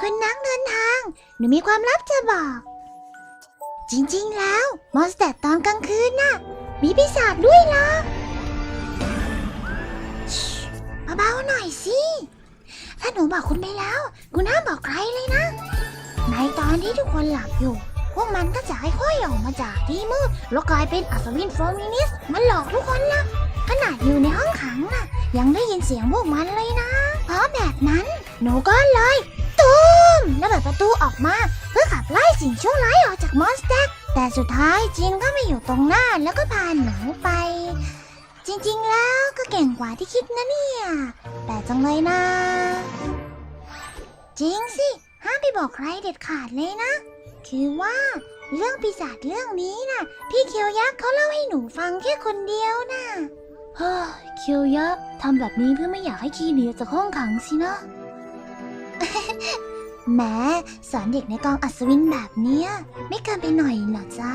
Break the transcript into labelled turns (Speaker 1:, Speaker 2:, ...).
Speaker 1: คุณนักเดินทาง หนูมีความลับจะบอก จริงๆ แล้ว มอนสเตอร์ตอนกลางคืนน่ะ มีปีศาจด้วยล่ะเบาๆหน่อยสิ ถ้าหนูบอกคุณไปแล้ว คุณห้ามบอกใครเลยนะ ในตอนที่ทุกคนหลับอยู่ พวกมันก็จะค่อยๆออกมาจากที่มืดแล้วกลายเป็นอัศวินโฟมินิสมันหลอกทุกคนละขนาดอยู่ในห้องขังน่ะ ยังได้ยินเสียงพวกมันเลยนะ เพราะแบบนั้น หนูก็เลยตูมแล้วเปิดประตูออกมาเพื่อขับไล่สิ่งชั่วร้ายออกจากมอนสเตอร์แต่สุดท้ายจินก็ไม่อยู่ตรงหน้าแล้วก็พาหนูไป จริงๆแล้วก็เก่งกว่าที่คิดนะเนี่ยแปลกจังเลยนะ จริงสิห้ามไปบอกใครเด็ดขาดเลยนะ คือว่าเรื่องปีศาจเรื่องนี้น่ะ พี่เคียวยักษ์เขาเล่าให้หนูฟังแค่คนเดียวน่ะ
Speaker 2: เฮ้ยเคียวยะทำแบบนี้เพื่อไม่อยากให้คีหนียจากห้องขังสินะ
Speaker 1: แหม้สอนเด็กในกองอัศวินแบบเนี้ย ไม่เกินไปหน่อยเหรอจ๊ะ